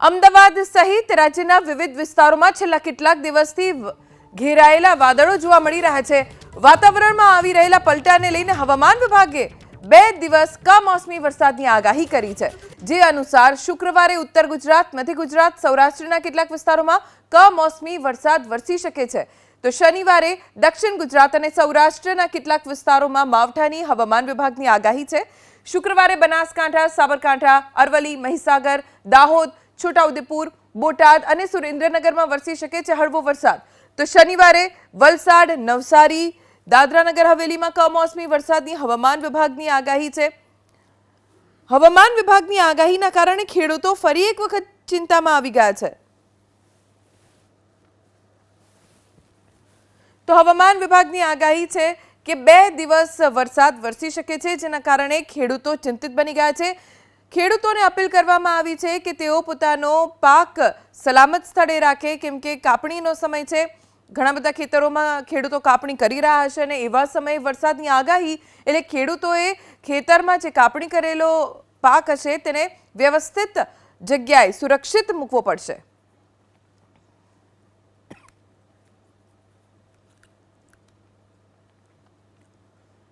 અમદાવાદ સહિત રાજ્યના વિવિધ વિસ્તારોમાં છેલ્લા કેટલાક દિવસથી ઘેરાયેલા વાદળો જોવા મળી રહ્યા છે. વાતાવરણમાં આવી રહેલા પલટાને લઈને હવામાન વિભાગે બે દિવસ કમોસમી વરસાદની આગાહી કરી છે. જે અનુસાર શુક્રવારે ઉત્તર ગુજરાત, મધ્ય ગુજરાત, સૌરાષ્ટ્રના કેટલાક વિસ્તારોમાં કમોસમી વરસાદ વરસી શકે છે. તો શનિવારે દક્ષિણ ગુજરાત અને સૌરાષ્ટ્રના કેટલાક વિસ્તારોમાં માવઠાની હવામાન વિભાગની આગાહી છે. શુક્રવારે બનાસકાંઠા, સાબરકાંઠા, અરવલ્લી, મહીસાગર, દાહોદ છોટાઉદેપુર, બોટાદ અને સુરેન્દ્રનગરમાં વરસી શકે છે હળવો વરસાદ. તો શનિવારે વલસાડ, નવસારી, દાદરાનગર હવેલીમાં કમોસમી વરસાદની હવામાન વિભાગની આગાહી છે. હવામાન વિભાગની આગાહીના કારણે ખેડૂતો ફરી એક વખત ચિંતામાં આવી ગયા છે. તો હવામાન વિભાગની આગાહી છે કે બે દિવસ વરસાદ વરસી શકે છે, જેના કારણે ખેડૂતો ચિંતિત બની ગયા છે. ખેડૂતોને અપીલ કરવામાં આવી છે કે તેઓ પોતાનો પાક સલામત સ્થળે રાખે, કેમ કે કાપણીનો સમય છે. ઘણા બધા ખેતરોમાં ખેડૂતો કાપણી કરી રહ્યા હશે અને એવા સમયે વરસાદની આગાહી એટલે ખેડૂતોએ ખેતરમાં જે કાપણી કરેલો પાક હશે તેને વ્યવસ્થિત જગ્યાએ સુરક્ષિત મૂકવો પડશે.